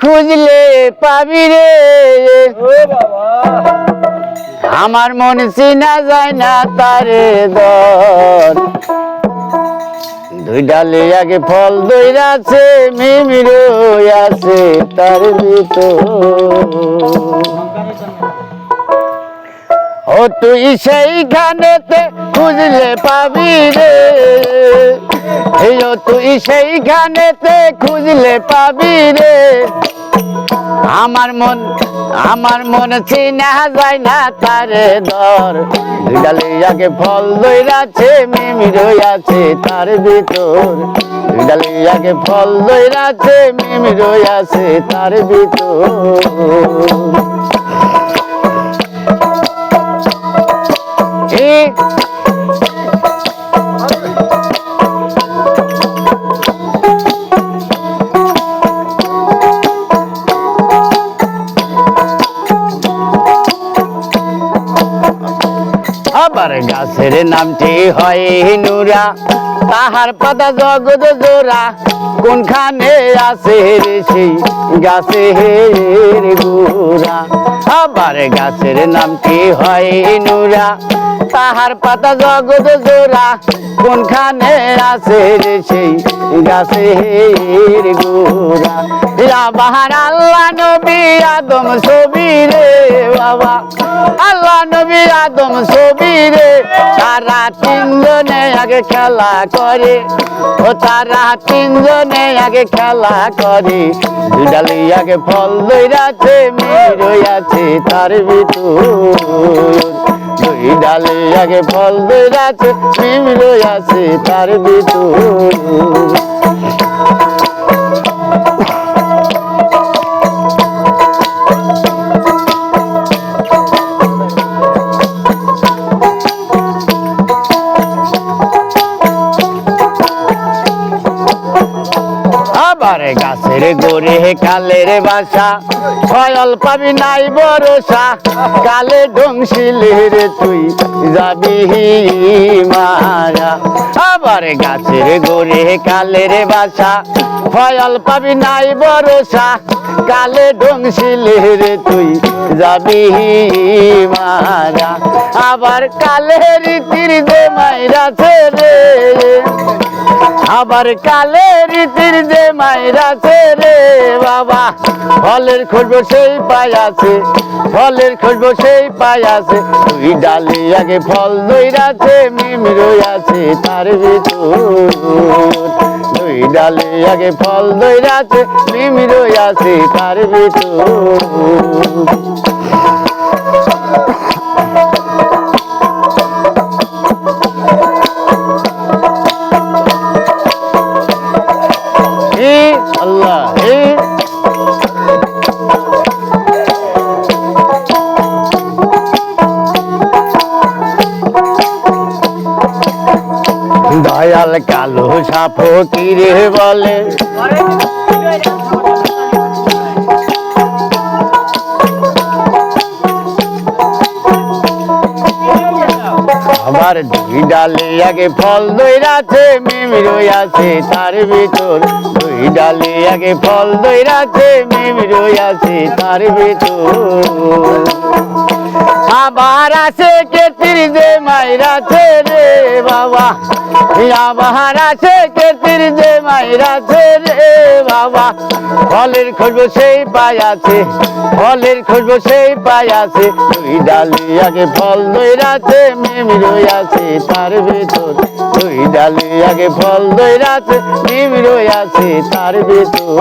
খুঁজলে পাবি রে। আমার মন চিনা যায় না তারে দর দুই ডালে আগে ফল দইরাছে মিমির আছে তার ভিতর। ও তুই সেইখানেতে খুঁজলে পাবি রে। তুই সেইখানেতে খুঁজলে পাবি রে। আমার মন আমার মন চিনা যায় না তারে দর। ডালে আগে ফল দইরাছে মিমির আছে তার ভিতর। ডালে আগে ফল দইরাছে মিমির আছে তার ভিতর। গাছের নামটি হয় নুরা। তাহার পাতা জগৎ জোড়া। কোনখানে আছে সেই গাছের গুড়া? আবার গাছের নামটি হয় নুরা। তাহার পাতা জগৎ জোড়া। কোনখানে আছে সেই গাছের গুড়া? বাহার আল্লাহ আদম ছবি রে বাবা। আল্লাহ নবী আদম ছবি রে। তারা তিনজনে আগে খেলা করে। ও তারা তিনজনে আগে খেলা করে। দুডালি আগে ফল দইরাছে মেয়ে আছে তার ভিতর। দুই ডালে আগে ফল দইরাছে মেয়ে আছে তার ভিতর। গাছের গোরে কালের বাসা। ফয়ল পাবি নাই ভরসা, কালে ডংশিলের তুই যাবি মারা আবার গাছের গোরে হে কালের বাসা ফয়ল পাবি নাই ভরসা, কালে ডংশিলের তুই যাবি মারা আবার কালের রীতির যে মাইরাছে রে আবার কালে রীতির যে মাইরাছে রে বাবা। ফলের খুঁজবো সেই পাই আছে, ফলের খুঁজবো সেই পাই আছে। তুই ডালে আগে ফল দইরাছে মিমির আছে তার ভিতর। দুই ডালে আগে ফল দইরাছে মিমির আছে তার ভিতর। আল্লাহ। হে দয়াল কালো সাপ কিরে বলে? আমার দুই ডালে আগে ফল দইরাছে, মিমির আছে তার ভিতর। দুই ডালে আগে ফল মেমি রয়ে আছে তার ভিতর। আবার আছে কেতির যে মাইরাছে রে বাবা। আবার আছে কেতির যে মাইরাছে রে বাবা। ফলের খুঁজবো সেই পাই আছে, ফলের খুঁজবো সেই পাই আছে। দুই ডালি আগে ফল দইরাছে মিমির আছে, তার ভিতর তুই ডালি আগে ফল দইরাছে মিমির আছে, তার ভিতর।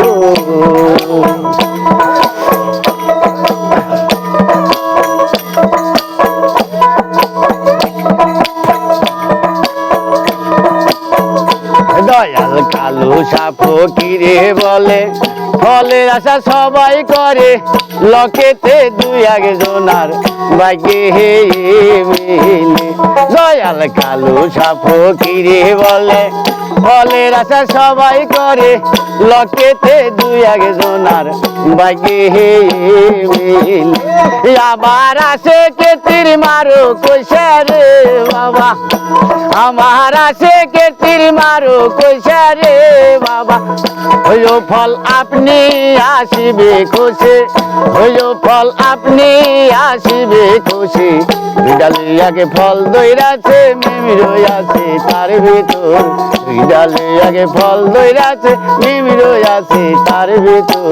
দয়াল কালু সাপো কিরে বলে? ফলের আশা সবাই করে, লকেতে দুই আগে জোনার বাইকে হে মিলে। দয়াল কালু সাপো কিরে বলে ফলের আশা সবাই করে, লকেতে দুই আগে জোনার বাইকে হে আবার আসে কেতির মারো, কইসা রে বাবা? আমার আছে কেতির মারো, কইসা রে বাবা? ওই ফল আপনি আসিবে খুশি, হইল ফল আপনি আসিবে খুশি। দুই আগে ফল দইরাছে মিমি রইয়াছে তার ভিতর। দুই আগে ফল দইরাছে মিমি রইয়াছে তার ভিতর।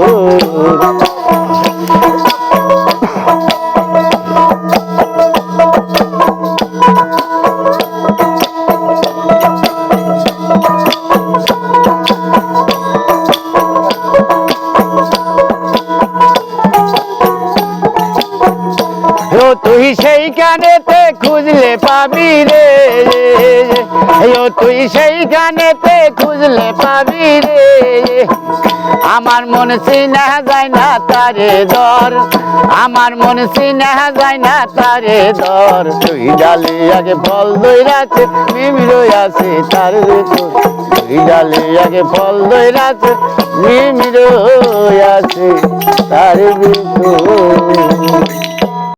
তুই সেইখানেতে খুঁজলে পাবি রে। ও তুই সেইখানেতে খুঁজলে পাবি রে। আমার মন সিনা যায় না তারে দর। আমার মন সিনা যায় না তারে দর। তুই ডালে আগে ফল দই দইরাছে মিমিরই আছে তার তুই ডালে আগে ফল দই দইরাছে মিমিরই আছে তার